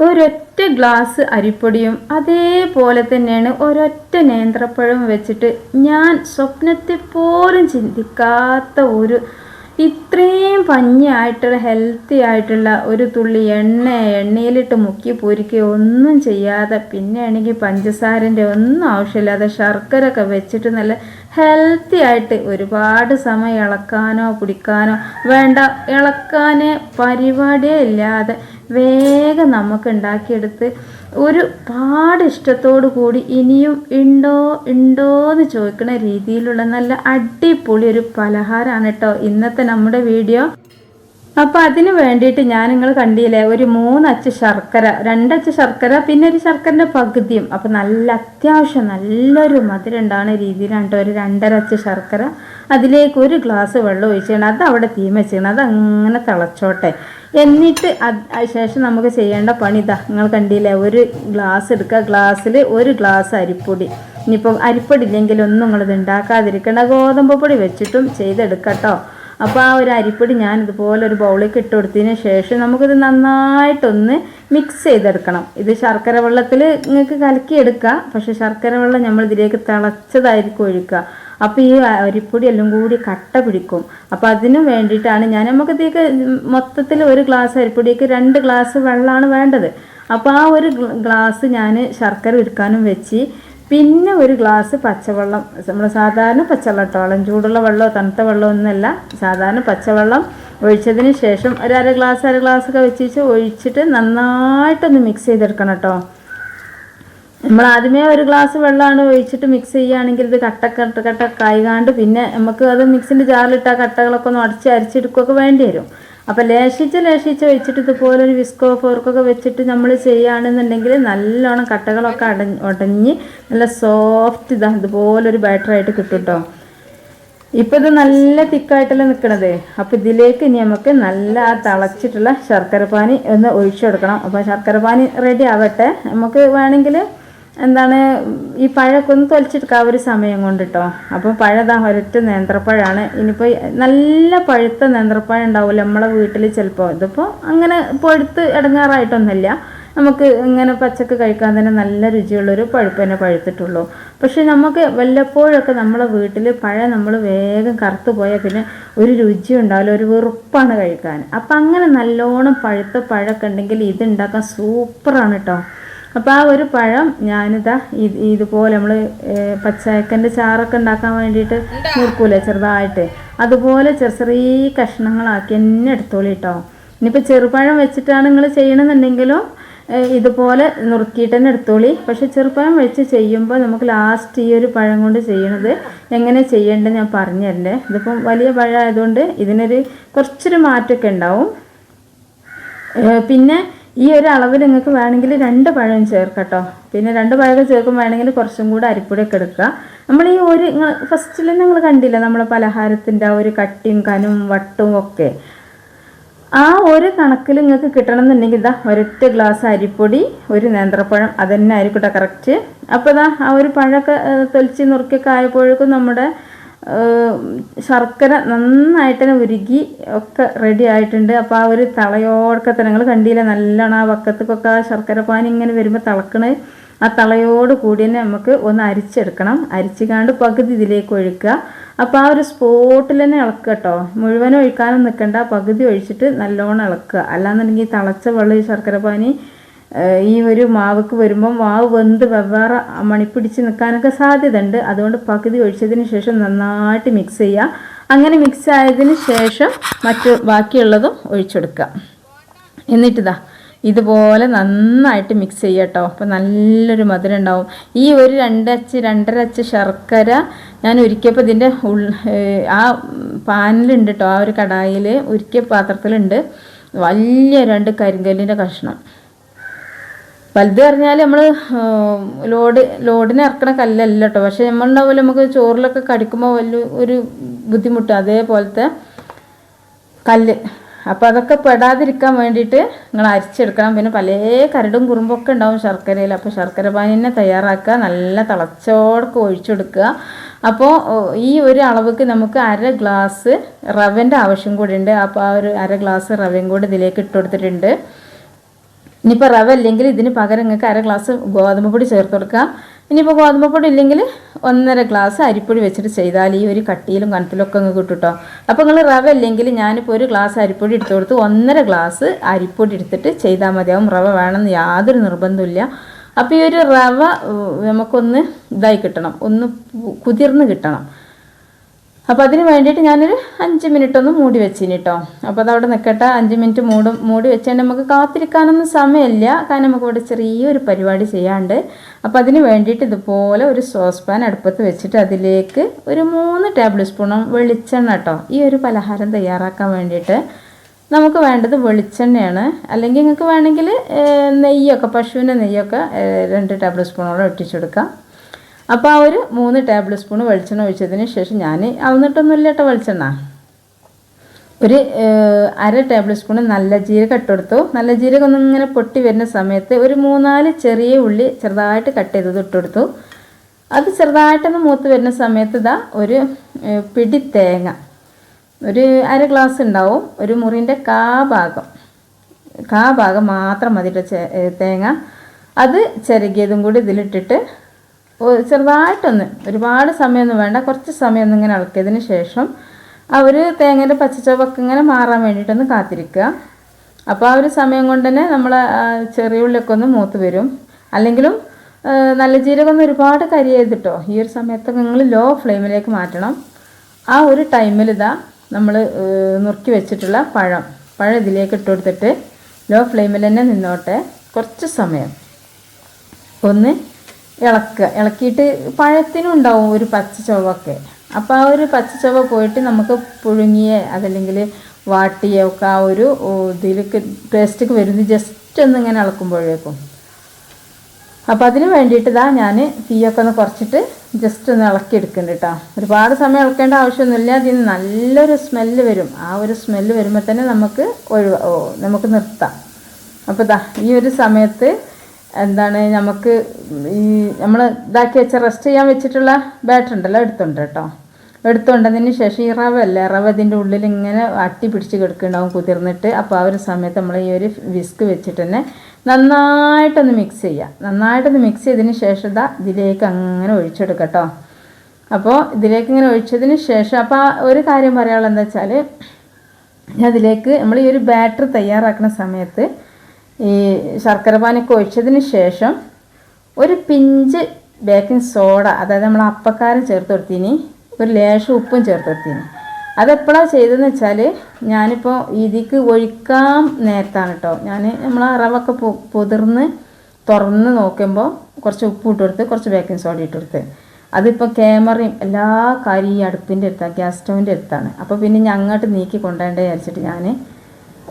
ഒരൊറ്റ ഗ്ലാസ് അരിപ്പൊടിയും അതേപോലെ തന്നെയാണ് ഒരൊറ്റ നേന്ത്രപ്പഴവും വെച്ചിട്ട് ഞാൻ സ്വപ്നത്തെ പോലും ചിന്തിക്കാത്ത ഒരു ഇത്രയും ഭംഗിയായിട്ടുള്ള ഹെൽത്തി ആയിട്ടുള്ള ഒരു തുള്ളി എണ്ണ എണ്ണയിലിട്ട് മുക്കി പൊരിക്കുക ഒന്നും ചെയ്യാതെ പിന്നെ ആണെങ്കിൽ പഞ്ചസാരന്റെ ഒന്നും ആവശ്യമില്ലാതെ ശർക്കര ഒക്കെ വെച്ചിട്ട് നല്ല ഹെൽത്തി ആയിട്ട് ഒരുപാട് സമയം ഇളക്കാനോ കുടിക്കാനോ വേണ്ട ഇളക്കാനേ പരിപാടിയേ ഇല്ലാതെ വേഗം നമുക്ക് ഉണ്ടാക്കിയെടുത്ത് ഒരു പാട് ഇഷ്ടത്തോടു കൂടി ഇനിയും ഉണ്ടോ ഉണ്ടോ എന്ന് ചോദിക്കുന്ന രീതിയിലുള്ള നല്ല അടിപൊളി ഒരു പലഹാരമാണ് കേട്ടോ. ഇന്നത്തെ നമ്മുടെ വീഡിയോ. അപ്പോൾ അതിന് വേണ്ടിയിട്ട് ഞാൻ നിങ്ങൾ കണ്ടില്ലേ ഒരു മൂന്നച്ച് ശർക്കര രണ്ടച്ച് ശർക്കര പിന്നെ ഒരു ശർക്കരന്റെ പകുതിയും. അപ്പോൾ നല്ല അത്യാവശ്യം നല്ലൊരു മധുരം ഉണ്ടാകുന്ന രീതിയിലാണ് ഒരു രണ്ടര അച്ച് ശർക്കര. അതിലേക്ക് ഒരു ഗ്ലാസ് വെള്ളം ഒഴിച്ചാണ്. അത് അവിടെ തീം വെച്ചാണ് അത് അങ്ങനെ തിളച്ചോട്ടെ. എന്നിട്ട് ശേഷം നമുക്ക് ചെയ്യേണ്ട പണി ഇതാ. നിങ്ങൾ കണ്ടില്ലേ ഒരു ഗ്ലാസ് എടുക്കുക. ഗ്ലാസ്സിൽ ഒരു ഗ്ലാസ് അരിപ്പൊടി. ഇനിയിപ്പോൾ അരിപ്പൊടി ഇല്ലെങ്കിൽ ഒന്നും നിങ്ങളിത് ഉണ്ടാക്കാതിരിക്കേണ്ട. ഗോതമ്പ് പൊടി വെച്ചിട്ടും ചെയ്തെടുക്കട്ടോ അപ്പോൾ ആ ഒരു അരിപ്പൊടി ഞാൻ ഇതുപോലെ ഒരു ബൗളിലേക്ക് ഇട്ട് കൊടുത്തതിന് ശേഷം നമുക്കിത് നന്നായിട്ടൊന്ന് മിക്സ് ചെയ്തെടുക്കണം. ഇത് ശർക്കര വെള്ളത്തിൽ നിങ്ങൾക്ക് കലക്കിയെടുക്കാം. പക്ഷേ ശർക്കര വെള്ളം നമ്മൾ ഇതിലേക്ക് തിളച്ചതായിരിക്കും ഒഴിക്കുക. അപ്പോൾ ഈ അരിപ്പൊടി എല്ലാം കൂടി കട്ട പിടിക്കും. അപ്പോൾ അതിനു വേണ്ടിയിട്ടാണ് ഞാൻ നമുക്ക് ഇതിലേക്ക് മൊത്തത്തിൽ ഒരു ഗ്ലാസ് അരിപ്പൊടിക്ക് രണ്ട് ഗ്ലാസ് വെള്ളമാണ് വേണ്ടത്. അപ്പോൾ ആ ഒരു ഗ്ലാസ് ഞാൻ ശർക്കര ഉരുക്കാനും വെച്ച് പിന്നെ ഒരു ഗ്ലാസ് പച്ചവെള്ളം. നമ്മൾ സാധാരണ പച്ചവെള്ളം കേട്ടോ വെള്ളം ചൂടുള്ള വെള്ളമോ തണുത്ത വെള്ളമോ ഒന്നുമല്ല. സാധാരണ പച്ചവെള്ളം ഒഴിച്ചതിന് ശേഷം ഒരു അര ഗ്ലാസ് അര ഗ്ലാസ് ഒക്കെ വെച്ചിട്ട് ഒഴിച്ചിട്ട് നന്നായിട്ടൊന്ന് മിക്സ് ചെയ്തെടുക്കണം കേട്ടോ. നമ്മൾ ആദ്യമേ ഒരു ഗ്ലാസ് വെള്ളമാണ് ഒഴിച്ചിട്ട് മിക്സ് ചെയ്യുകയാണെങ്കിൽ ഇത് കട്ട കട്ട കട്ട കായ്കാണ്ട് പിന്നെ നമുക്ക് അത് മിക്സിന്റെ ജാറിലിട്ട് ആ കട്ടകളൊക്കെ ഒന്ന് അടച്ച് അരിച്ചെടുക്കുകയൊക്കെ വേണ്ടി വരും. അപ്പോൾ ലേശിച്ച് ലേശിച്ച് വെച്ചിട്ട് ഇതുപോലെ ഒരു വിസ്കോ ഫോർക്കൊക്കെ വെച്ചിട്ട് നമ്മൾ ചെയ്യുകയാണെന്നുണ്ടെങ്കിൽ നല്ലോണം കട്ടകളൊക്കെ അടഞ്ഞ് ഉടഞ്ഞ് നല്ല സോഫ്റ്റ് ഇതാ ഇതുപോലൊരു ബാറ്ററായിട്ട് കിട്ടും കേട്ടോ ഇപ്പം ഇത് നല്ല തിക്കായിട്ടല്ലേ നിൽക്കണത് അപ്പം ഇതിലേക്ക് ഇനി നമുക്ക് നല്ല ആ തിളച്ചിട്ടുള്ള ശർക്കര പാനി ഒന്ന് ഒഴിച്ചു കൊടുക്കണം അപ്പോൾ ശർക്കര പാനി റെഡി ആവട്ടെ. നമുക്ക് വേണമെങ്കിൽ എന്താണ് ഈ പഴമൊക്കെ ഒന്ന് തൊലിച്ചെടുക്കാം ഒരു സമയം കൊണ്ട് കേട്ടോ അപ്പോൾ പഴതാ ഒരൊറ്റ നേന്ത്രപ്പഴമാണ് ഇനിയിപ്പോൾ നല്ല പഴുത്ത നേന്ത്രപ്പഴം ഉണ്ടാവില്ല നമ്മളെ വീട്ടിൽ ചിലപ്പോൾ ഇതിപ്പോൾ അങ്ങനെ പഴുത്ത് ഇടങ്ങാറായിട്ടൊന്നുമില്ല. നമുക്ക് ഇങ്ങനെ പച്ചക്ക് കഴിക്കാൻ തന്നെ നല്ല രുചിയുള്ളൊരു പഴുപ്പ് തന്നെ പഴുത്തിട്ടുള്ളൂ. പക്ഷെ നമുക്ക് വല്ലപ്പോഴൊക്കെ നമ്മളെ വീട്ടിൽ പഴം നമ്മൾ വേഗം കറുത്തു പോയാൽ പിന്നെ ഒരു രുചി ഉണ്ടാവില്ല ഒരു വെറുപ്പാണ് കഴിക്കാൻ. അപ്പം അങ്ങനെ നല്ലോണം പഴുത്ത പഴമൊക്കെ ഉണ്ടെങ്കിൽ ഇതുണ്ടാക്കാൻ സൂപ്പറാണ് കേട്ടോ അപ്പോൾ ആ ഒരു പഴം ഞാനിതാ ഇത് ഇതുപോലെ നമ്മൾ പച്ചക്കന്റെ ചാറൊക്കെ ഉണ്ടാക്കാൻ വേണ്ടിയിട്ട് നിൽക്കൂലേ ചെറുതായിട്ട്. അതുപോലെ ചെറു ചെറിയ കഷ്ണങ്ങളാക്കി എന്നെ എടുത്തോളി കേട്ടോ ഇനിയിപ്പോൾ ചെറുപഴം വെച്ചിട്ടാണ് നിങ്ങൾ ചെയ്യണമെന്നുണ്ടെങ്കിലും ഇതുപോലെ നുറുക്കിയിട്ട് തന്നെ എടുത്തോളി. പക്ഷെ ചെറുപഴം വെച്ച് ചെയ്യുമ്പോൾ നമുക്ക് ലാസ്റ്റ് ഈ ഒരു പഴം കൊണ്ട് ചെയ്യണത് എങ്ങനെ ചെയ്യേണ്ടത് ഞാൻ പറഞ്ഞു തരണ്ടേ. ഇതിപ്പം വലിയ പഴം ആയതുകൊണ്ട് ഇതിനൊരു കുറച്ചൊരു മാറ്റമൊക്കെ ഉണ്ടാവും. പിന്നെ ഈ ഒരു അളവിൽ നിങ്ങൾക്ക് വേണമെങ്കിൽ രണ്ട് പഴം ചേർക്കട്ടോ. പിന്നെ രണ്ട് പഴമൊക്കെ ചേർക്കും വേണമെങ്കിൽ കുറച്ചും കൂടെ അരിപ്പൊടിയൊക്കെ എടുക്കുക. നമ്മൾ ഈ ഒരു ഫസ്റ്റിൽ തന്നെ നിങ്ങൾ കണ്ടില്ല നമ്മളെ പലഹാരത്തിന്റെ ആ ഒരു കട്ടിയും കനും വട്ടും ഒക്കെ? ആ ഒരു കണക്കിൽ നിങ്ങൾക്ക് കിട്ടണം എന്നുണ്ടെങ്കിൽ ഇതാ ഒരൊറ്റ ഗ്ലാസ് അരിപ്പൊടി ഒരു നേന്ത്രപ്പഴം അതന്നെ ആയിരിക്കട്ടെ കറക്റ്റ് അപ്പോൾ ഇതാ ആ ഒരു പഴമൊക്കെ തൊലിച്ച് നുറുക്കിയൊക്കെ ആയപ്പോഴേക്കും നമ്മുടെ ശർക്കര നന്നായിട്ട് തന്നെ ഉരുകി ഒക്കെ റെഡി ആയിട്ടുണ്ട്. അപ്പോൾ ആ ഒരു തളയോടൊക്കെ തന്നെ നിങ്ങൾ കണ്ടില്ല നല്ലോണം ആ വക്കത്തേക്കൊക്കെ ആ ശർക്കര പാനി ഇങ്ങനെ വരുമ്പോൾ തിളക്കണേ. ആ തളയോട് കൂടി തന്നെ നമുക്ക് ഒന്ന് അരിച്ചെടുക്കണം. അരിച്ചുകാണ്ട് പകുതി ഇതിലേക്ക് ഒഴിക്കുക. അപ്പോൾ ആ ഒരു സ്പോട്ടിൽ തന്നെ ഇളക്കുക കേട്ടോ മുഴുവനും ഒഴിക്കാനും നിൽക്കണ്ട പകുതി ഒഴിച്ചിട്ട് നല്ലോണം ഇളക്കുക. അല്ലാന്നുണ്ടെങ്കിൽ തിളച്ച വെള്ളം ഈ ശർക്കര പാനി ഈ ഒരു മാവക്ക് വരുമ്പം മാവ് വെന്ത് വെവ്വേറെ മണിപ്പിടിച്ച് നിൽക്കാനൊക്കെ സാധ്യത ഉണ്ട് അതുകൊണ്ട് പകുതി ഒഴിച്ചതിന് ശേഷം നന്നായിട്ട് മിക്സ് ചെയ്യുക അങ്ങനെ മിക്സ് ആയതിന് ശേഷം മറ്റു ബാക്കിയുള്ളതും ഒഴിച്ചെടുക്കുക എന്നിട്ടിതാ ഇതുപോലെ നന്നായിട്ട് മിക്സ് ചെയ്യുക കേട്ടോ അപ്പോൾ നല്ലൊരു മധുരം ഉണ്ടാവും. ഈ ഒരു രണ്ടച്ച് രണ്ടര അച്ച് ശർക്കര ഞാൻ ഉരുക്കിയപ്പോൾ ഇതിന്റെ ഉൾ ആ പാനിലുണ്ട് കേട്ടോ ആ ഒരു കടായിൽ ഉരുക്കിയ പാത്രത്തിലുണ്ട്. വലിയ രണ്ട് കരിങ്കല്ലിന്റെ കഷ്ണം. വലുത് പറഞ്ഞാൽ നമ്മൾ ലോഡ് ലോഡിന് ഇറക്കണ കല്ലല്ല കേട്ടോ പക്ഷെ നമ്മളുണ്ടാവില്ല നമുക്ക് ചോറിലൊക്കെ കടിക്കുമ്പോൾ വലിയ ഒരു ബുദ്ധിമുട്ട്. അതേപോലത്തെ കല്ല്. അപ്പോൾ അതൊക്കെ പെടാതിരിക്കാൻ വേണ്ടിയിട്ട് നിങ്ങൾ അരിച്ചെടുക്കണം. പിന്നെ പല കരടും കുറുമ്പൊക്കെ ഉണ്ടാവും ശർക്കരയിൽ. അപ്പോൾ ശർക്കര പാനി തന്നെ തയ്യാറാക്കുക നല്ല തിളച്ചോടൊക്കെ ഒഴിച്ചെടുക്കുക. അപ്പോൾ ഈ ഒരു അളവുക്ക് നമുക്ക് അര ഗ്ലാസ് റവന്റെ ആവശ്യം കൂടി ഉണ്ട് അപ്പോൾ ആ ഒരു അര ഗ്ലാസ് റവയും കൂടി ഇതിലേക്ക് ഇട്ട് കൊടുത്തിട്ടുണ്ട്. ഇനിയിപ്പോൾ റവ ഇല്ലെങ്കിൽ ഇതിന് പകരം നിങ്ങൾക്ക് അര ഗ്ലാസ് ഗോതമ്പ് പൊടി ചേർത്ത് കൊടുക്കുക ഇനിയിപ്പോൾ ഗോതമ്പ് പൊടി ഇല്ലെങ്കിൽ ഒന്നര ഗ്ലാസ് അരിപ്പൊടി വെച്ചിട്ട് ചെയ്താൽ ഈ ഒരു കട്ടിയിലും കനത്തിലും ഒക്കെ അങ്ങ് കിട്ടും കേട്ടോ അപ്പോൾ നിങ്ങൾ റവ ഇല്ലെങ്കിൽ ഞാനിപ്പോൾ ഒരു ഗ്ലാസ് അരിപ്പൊടി എടുത്ത് കൊടുത്ത് ഒന്നര ഗ്ലാസ് അരിപ്പൊടി എടുത്തിട്ട് ചെയ്താൽ മതിയാവും. റവ വേണമെന്ന് യാതൊരു നിർബന്ധമില്ല അപ്പോൾ ഈ ഒരു റവ നമുക്കൊന്ന് ഇതായി കിട്ടണം. ഒന്ന് കുതിർന്ന് കിട്ടണം. അപ്പോൾ അതിന് വേണ്ടിയിട്ട് ഞാനൊരു അഞ്ച് മിനിറ്റ് ഒന്ന് മൂടി വെച്ചിന് കേട്ടോ അപ്പോൾ അതവിടെ നിൽക്കട്ടെ അഞ്ച് മിനിറ്റ് മൂടും മൂടി വെച്ചാൽ നമുക്ക് കാത്തിരിക്കാനൊന്നും സമയമില്ല. കാരണം നമുക്ക് ഇവിടെ ചെറിയൊരു പരിപാടി ചെയ്യാണ്ട്. അപ്പോൾ അതിന് വേണ്ടിയിട്ട് ഇതുപോലെ ഒരു സോസ് പാൻ അടുപ്പത്ത് വെച്ചിട്ട് അതിലേക്ക് ഒരു മൂന്ന് ടേബിൾ സ്പൂണും വെളിച്ചെണ്ണ കേട്ടോ ഈ ഒരു പലഹാരം തയ്യാറാക്കാൻ വേണ്ടിയിട്ട് നമുക്ക് വേണ്ടത് വെളിച്ചെണ്ണയാണ്. അല്ലെങ്കിൽ നിങ്ങൾക്ക് വേണമെങ്കിൽ നെയ്യൊക്കെ പശുവിന്റെ നെയ്യൊക്കെ രണ്ട് ടേബിൾ സ്പൂണോളം ഇട്ടിച്ചെടുക്കാം അപ്പോൾ ആ ഒരു മൂന്ന് ടേബിൾ സ്പൂൺ വെളിച്ചെണ്ണ ഒഴിച്ചതിന് ശേഷം ഞാൻ അളന്നിട്ടൊന്നുമില്ല കേട്ടോ വെളിച്ചെണ്ണ. ഒരു അര ടേബിൾ സ്പൂൺ നല്ല ജീരകം ഇട്ടെടുത്തു നല്ല ജീരകം ഒന്ന് ഇങ്ങനെ പൊട്ടി വരുന്ന സമയത്ത് ഒരു മൂന്നാൽ ചെറിയ ഉള്ളി ചെറുതായിട്ട് കട്ട് ചെയ്തത് ഇട്ടെടുത്തു അത് ചെറുതായിട്ടൊന്ന് മൂത്ത് വരുന്ന സമയത്ത് ഇതാ ഒരു പിടി തേങ്ങ. ഒരു അര ഗ്ലാസ് ഉണ്ടാവും. ഒരു മുറിന്റെ കാ ഭാഗം. കാ ഭാഗം മാത്രം മതി ട്ടോ ചെ- ഏ, തേങ്ങ. അത് ചിരകിയതും കൂടി ഇതിലിട്ടിട്ട് ചെറുതായിട്ടൊന്ന് ഒരുപാട് സമയമൊന്നും വേണ്ട കുറച്ച് സമയം ഇങ്ങനെ ഇളക്കിയതിന് ശേഷം ആ ഒരു തേങ്ങയുടെ ഇങ്ങനെ മാറാൻ വേണ്ടിയിട്ടൊന്ന് കാത്തിരിക്കുക. അപ്പോൾ ആ ഒരു സമയം കൊണ്ട് തന്നെ നമ്മൾ ചെറിയ ഉള്ളിയൊക്കെ ഒന്ന് മൂത്ത് വരും. അല്ലെങ്കിലും നല്ല ജീരകം ഒന്ന് ഒരുപാട് കരി ചെയ്തിട്ടോ ഈ ഒരു സമയത്തൊക്കെ നിങ്ങൾ ലോ ഫ്ലെയിമിലേക്ക് മാറ്റണം. ആ ഒരു ടൈമിൽ ഇതാ നമ്മൾ നുറുക്കി വെച്ചിട്ടുള്ള പഴം പഴം ഇതിലേക്ക് ഇട്ട് കൊടുത്തിട്ട് ലോ ഫ്ലെയിമിൽ തന്നെ നിന്നോട്ടെ കുറച്ച് സമയം. ഒന്ന് ഇളക്കുക ഇളക്കിയിട്ട് പഴത്തിനും ഉണ്ടാവും ഒരു പച്ച ചുവക്കെ അപ്പോൾ ആ ഒരു പച്ച ചുവ പോയിട്ട് നമുക്ക് പുഴുങ്ങിയ അതല്ലെങ്കിൽ വാട്ടിയ ഒക്കെ ആ ഒരു ഇതിലേക്ക് ടേസ്റ്റൊക്കെ വരുന്നത് ജസ്റ്റ് ഒന്ന് ഇങ്ങനെ ഇളക്കുമ്പോഴേക്കും. അപ്പോൾ അതിന് വേണ്ടിയിട്ട് ഇതാ ഞാൻ തീയൊക്കെ ഒന്ന് കുറച്ചിട്ട് ജസ്റ്റ് ഒന്ന് ഇളക്കി എടുക്കുന്നുണ്ട് കേട്ടോ ഒരുപാട് സമയം ഇളക്കേണ്ട ആവശ്യമൊന്നുമില്ല. അതിന് നല്ലൊരു സ്മെല്ല് വരും. ആ ഒരു സ്മെല്ല് വരുമ്പോൾ തന്നെ നമുക്ക് ഒഴിവ നമുക്ക് നിർത്താം. അപ്പോൾ ഇതാ ഈ ഒരു സമയത്ത് എന്താണ് നമുക്ക് ഈ നമ്മൾ ഇതാക്കി വെച്ച റെസ്റ്റ് ചെയ്യാൻ വെച്ചിട്ടുള്ള ബാറ്റർ ഉണ്ടല്ലോ എടുത്തുണ്ട് കേട്ടോ. എടുത്തുകൊണ്ടതിന് ശേഷം ഈ റവ അല്ലേ റവ ഇതിന്റെ ഉള്ളിൽ ഇങ്ങനെ അട്ടി പിടിച്ച് കിടക്കുന്നുണ്ടാവും കുതിർന്നിട്ട്. അപ്പോൾ ആ ഒരു സമയത്ത് നമ്മൾ ഈ ഒരു വിസ്ക് വെച്ചിട്ട് തന്നെ നന്നായിട്ടൊന്ന് മിക്സ് ചെയ്യുക നന്നായിട്ടൊന്ന് മിക്സ് ചെയ്തതിന് ശേഷം ഇതാ ഇതിലേക്ക് അങ്ങനെ ഒഴിച്ചെടുക്കുക കേട്ടോ. അപ്പോൾ ഇതിലേക്ക് ഇങ്ങനെ ഒഴിച്ചതിന് ശേഷം അപ്പോൾ ഒരു കാര്യം പറയാനുള്ളത് എന്താ വെച്ചാൽ അതിലേക്ക് നമ്മൾ ഈ ഒരു ബാറ്റർ തയ്യാറാക്കുന്ന സമയത്ത് ഈ ശർക്കര പാനൊക്കെ ഒഴിച്ചതിന് ശേഷം ഒരു പിഞ്ച് ബേക്കിംഗ് സോഡ അതായത് നമ്മൾ അപ്പക്കാരം ചേർത്ത് കൊടുത്തിന് ഒരു ലേശം ഉപ്പും ചേർത്ത് കൊടുത്തിന്. അതെപ്പോഴാണ് ചെയ്തതെന്ന് വെച്ചാൽ ഞാനിപ്പോൾ ഇതിക്ക് ഒഴിക്കാൻ നേരത്താണ് കേട്ടോ ഞാൻ നമ്മൾ റവൊക്കെ പൊതിർന്ന് തുറന്ന് നോക്കുമ്പോൾ കുറച്ച് ഉപ്പ് ഇട്ട് കൊടുത്ത് കുറച്ച് ബേക്കിംഗ് സോഡ ഇട്ട് കൊടുത്ത്. അതിപ്പോൾ ക്യാമറയും എല്ലാ കാര്യം ഈ അടുപ്പിന്റെ അടുത്താണ് ഗ്യാസ് സ്റ്റൗവിന്റെ അടുത്താണ്. അപ്പോൾ പിന്നെ ഞാൻ അങ്ങോട്ട് നീക്കി കൊണ്ടുപോകേണ്ടത് വിചാരിച്ചിട്ട് ഞാൻ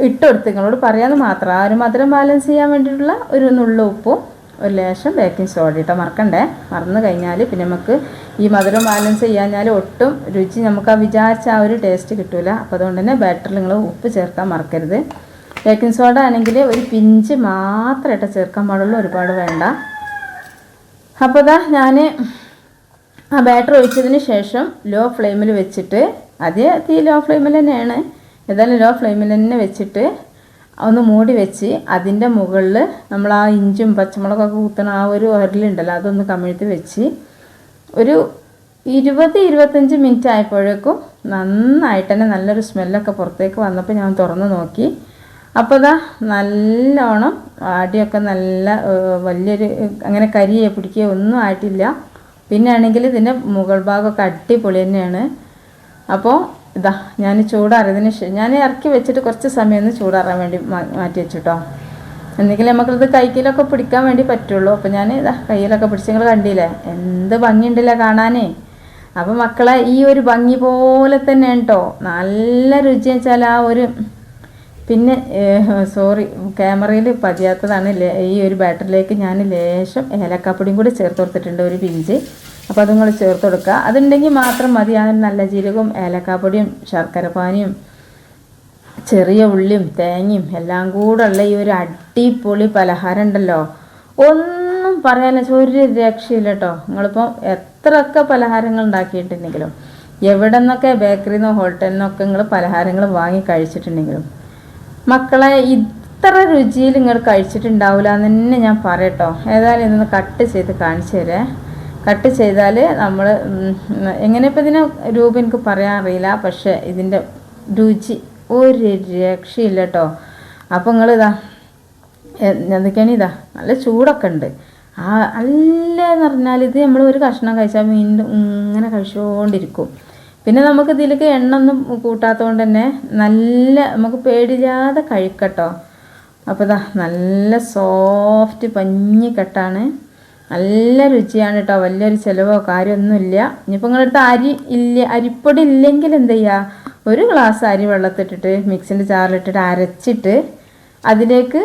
ഇട്ടുകൊടുത്ത്. നിങ്ങളോട് പറയാമെന്ന് മാത്രം. ആ ഒരു മധുരം ബാലൻസ് ചെയ്യാൻ വേണ്ടിയിട്ടുള്ള ഒരു നുള്ള ഉപ്പും ഒരു ലേശം ബേക്കിംഗ് സോഡ ഇട്ടോ. മറക്കണ്ടേ? മറന്നു കഴിഞ്ഞാൽ പിന്നെ നമുക്ക് ഈ മധുരം ബാലൻസ് ചെയ്യാഞ്ഞാൽ ഒട്ടും രുചി നമുക്ക് ആ വിചാരിച്ച ആ ഒരു ടേസ്റ്റ് കിട്ടില്ല അപ്പോൾ അതുകൊണ്ട് തന്നെ ബാറ്ററിൽ നിങ്ങൾ ഉപ്പ് ചേർക്കാൻ മറക്കരുത്. ബേക്കിംഗ് സോഡ ആണെങ്കിൽ ഒരു പിഞ്ച് മാത്രമായിട്ട് ചേർക്കാൻ പാടുള്ളൂ. ഒരുപാട് വേണ്ട. അപ്പോൾ ഇതാ ഞാൻ ആ ബാറ്റർ ഒഴിച്ചതിന് ശേഷം ലോ ഫ്ലെയിമിൽ വെച്ചിട്ട് അതേ തീ ലോ ഫ്ലെയിമിൽ തന്നെയാണ്. ഏതായാലും ലോ ഫ്ലെയിമിൽ തന്നെ വെച്ചിട്ട് ഒന്ന് മൂടി വെച്ച് അതിന്റെ മുകളിൽ നമ്മൾ ആ ഇഞ്ചും പച്ചമുളകൊക്കെ കുത്തണ ആ ഒരു ഉരലുണ്ടല്ലോ അതൊന്ന് കമിഴ്ത്തി വെച്ച് ഒരു ഇരുപത് ഇരുപത്തഞ്ച് മിനിറ്റ് ആയപ്പോഴേക്കും നന്നായിട്ട് തന്നെ നല്ലൊരു സ്മെല്ലൊക്കെ പുറത്തേക്ക് വന്നപ്പോൾ ഞാൻ തുറന്ന് നോക്കി. അപ്പോൾ ഇതാ നല്ലോണം ആടിയൊക്കെ നല്ല വലിയൊരു അങ്ങനെ കരിയെ പിടിക്കുകയോ ഒന്നും ആയിട്ടില്ല. പിന്നെ ആണെങ്കിൽ ഇതിന്റെ മുകൾ ഭാഗമൊക്കെ അടിപൊളി തന്നെയാണ്. അപ്പോൾ ഇതാ ഞാൻ ചൂടാറിയതിന് ശേഷം ഞാൻ ഇറക്കി വെച്ചിട്ട് കുറച്ച് സമയം ഒന്ന് ചൂടാറാൻ വേണ്ടി മാറ്റി വെച്ചിട്ടോ. എന്തെങ്കിലും നമുക്കിത് കൈക്കിലൊക്കെ പിടിക്കാൻ വേണ്ടി പറ്റുള്ളൂ. അപ്പോൾ ഞാൻ ഇതാ കയ്യിലൊക്കെ പിടിച്ച് നിങ്ങൾ കണ്ടില്ലേ? എന്ത് ഭംഗിയുണ്ടല്ലേ കാണാനേ? അപ്പോൾ മക്കളെ ഈ ഒരു ഭംഗി പോലെ തന്നെ കേട്ടോ നല്ല രുചി വെച്ചാൽ ആ ഒരു പിന്നെ സോറി ക്യാമറയിൽ പതിയാത്തതാണ് ഈ ഒരു ബാറ്ററിലേക്ക് ഞാൻ ലേശം ഏലക്കാപ്പൊടിയും കൂടി ചേർത്ത് കൊടുത്തിട്ടുണ്ട് ഒരു പിഞ്ച്. അപ്പോൾ അതും ചേർത്ത് കൊടുക്കുക. അതുണ്ടെങ്കിൽ മാത്രം മതി. ആ നല്ല ജീരകവും ഏലക്കാപ്പൊടിയും ശർക്കരപ്പാനിയും ചെറിയ ഉള്ളിയും തേങ്ങയും എല്ലാം കൂടെ ഉള്ള ഈ ഒരു അടിപൊളി പലഹാരം ഉണ്ടല്ലോ. ഒന്നും പറയാനില്ല. ഒരു രക്ഷയില്ല കേട്ടോ. നിങ്ങളിപ്പോൾ എത്രയൊക്കെ പലഹാരങ്ങൾ ഉണ്ടാക്കിയിട്ടുണ്ടെങ്കിലും എവിടെ നിന്നൊക്കെ ബേക്കറിയിൽ നിന്നോ ഹോട്ടലിൽ നിന്നൊക്കെ നിങ്ങൾ പലഹാരങ്ങൾ വാങ്ങി കഴിച്ചിട്ടുണ്ടെങ്കിലും മക്കളെ ഇത്ര രുചിയിൽ നിങ്ങൾ കഴിച്ചിട്ടുണ്ടാവില്ല എന്ന് തന്നെ ഞാൻ പറയട്ടോ ഏതായാലും ഇതൊന്ന് കട്ട് ചെയ്ത് കാണിച്ചു തരേ. കട്ട് ചെയ്താൽ നമ്മൾ എങ്ങനെ ഇപ്പം ഇതിനെ രൂപ എനിക്ക് പറയാൻ അറിയില്ല പക്ഷേ ഇതിന്റെ രുചി ഒരു രക്ഷയില്ല കേട്ടോ അപ്പോൾ ഇതാ എന്തൊക്കെയാണ് ഇതാ നല്ല ചൂടൊക്കെ ഉണ്ട് ആ എന്ന് പറഞ്ഞാൽ ഇത് നമ്മൾ ഒരു കഷ്ണം കഴിച്ചാൽ വീണ്ടും ഇങ്ങനെ കഴിച്ചുകൊണ്ടിരിക്കും പിന്നെ നമുക്ക് ഇതിലേക്ക് എണ്ണ ഒന്നും കൂട്ടാത്തതുകൊണ്ട് തന്നെ നല്ല നമുക്ക് പേടില്ലാതെ കഴിക്കട്ടോ. അപ്പോൾ ഇതാ നല്ല സോഫ്റ്റ് പഞ്ഞിക്കെട്ടാണ് നല്ല രുചിയാണ് കേട്ടോ വലിയൊരു ചിലവോ കാര്യമൊന്നുമില്ല. ഇനിയിപ്പോൾ നിങ്ങളുടെ അടുത്ത് അരി ഇല്ല അരിപ്പൊടി ഇല്ലെങ്കിൽ എന്ത് ചെയ്യുക ഒരു ഗ്ലാസ് അരി വെള്ളത്തിട്ടിട്ട് മിക്സിന്റെ ചാറിലിട്ടിട്ട് അരച്ചിട്ട് അതിലേക്ക്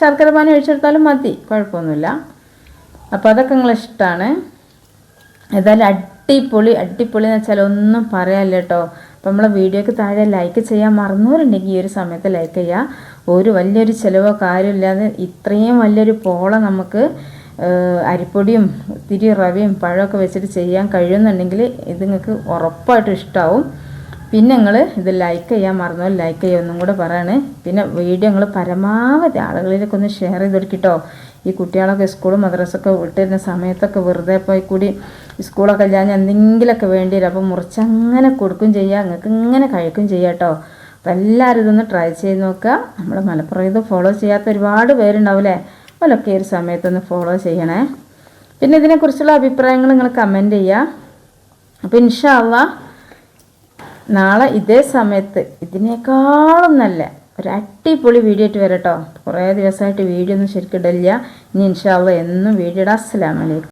ശർക്കര പാനി ഒഴിച്ചെടുത്താലും മതി. കുഴപ്പമൊന്നുമില്ല. അപ്പോൾ അതൊക്കെ നിങ്ങളിഷ്ടമാണ് ഏതായാലും അടിപൊളി അടിപൊളി എന്ന് വെച്ചാൽ ഒന്നും പറയാനില്ല കേട്ടോ. അപ്പം നമ്മളെ വീഡിയോക്ക് താഴെ ലൈക്ക് ചെയ്യാൻ മറന്നവരുണ്ടെങ്കിൽ ഈ ഒരു സമയത്ത് ലൈക്ക് ചെയ്യുക ഒരു വലിയൊരു ചിലവോ കാര്യമില്ലാതെ ഇത്രയും വലിയൊരു പോള നമുക്ക് അരിപ്പൊടിയും ഇത്തിരി റവയും പഴമൊക്കെ വെച്ചിട്ട് ചെയ്യാൻ കഴിയുന്നുണ്ടെങ്കിൽ ഇത് നിങ്ങൾക്ക് ഉറപ്പായിട്ടും ഇഷ്ടമാവും പിന്നെ നിങ്ങൾ ഇത് ലൈക്ക് ചെയ്യാൻ മറന്നോ? ലൈക്ക് ചെയ്യുമെന്നും കൂടെ പറയാണ്. പിന്നെ വീഡിയോ നിങ്ങൾ പരമാവധി ആളുകളിലേക്ക് ഒന്ന് ഷെയർ ചെയ്ത് കൊടുക്കിട്ടോ ഈ കുട്ടികളൊക്കെ സ്കൂളും മദ്രസൊക്കെ വിട്ടിരുന്ന സമയത്തൊക്കെ വെറുതെ പോയി കൂടി സ്കൂളൊക്കെ ഞാൻ എന്തെങ്കിലുമൊക്കെ വേണ്ടി വരും. അപ്പോൾ മുറിച്ചങ്ങനെ കൊടുക്കും ചെയ്യുക നിങ്ങൾക്ക് ഇങ്ങനെ കഴിക്കും ചെയ്യാം കേട്ടോ അപ്പോൾ എല്ലാവരും ഇതൊന്ന് ട്രൈ ചെയ്ത് നോക്കുക. നമ്മൾ മലപ്പുറം ഇത് ഫോളോ ചെയ്യാത്ത ഒരുപാട് പേരുണ്ടാവില്ലേ? അവരൊക്കെ ഈ ഒരു സമയത്തൊന്ന് ഫോളോ ചെയ്യണേ. പിന്നെ ഇതിനെക്കുറിച്ചുള്ള അഭിപ്രായങ്ങൾ നിങ്ങൾ കമന്റ് ചെയ്യുക. അപ്പോൾ ഇൻഷാ അള്ളാ നാളെ ഇതേ സമയത്ത് ഇതിനേക്കാളും നല്ല ഒരു അടിപൊളി വീഡിയോ ആയിട്ട് വരട്ടോ. കുറേ ദിവസമായിട്ട് വീഡിയോ ഒന്നും ശരിക്കും ഇടില്ല ഇനി ഇൻഷാല്ല എന്നും വീഡിയോ ഇടാം. അസ്സലാമലൈക്കും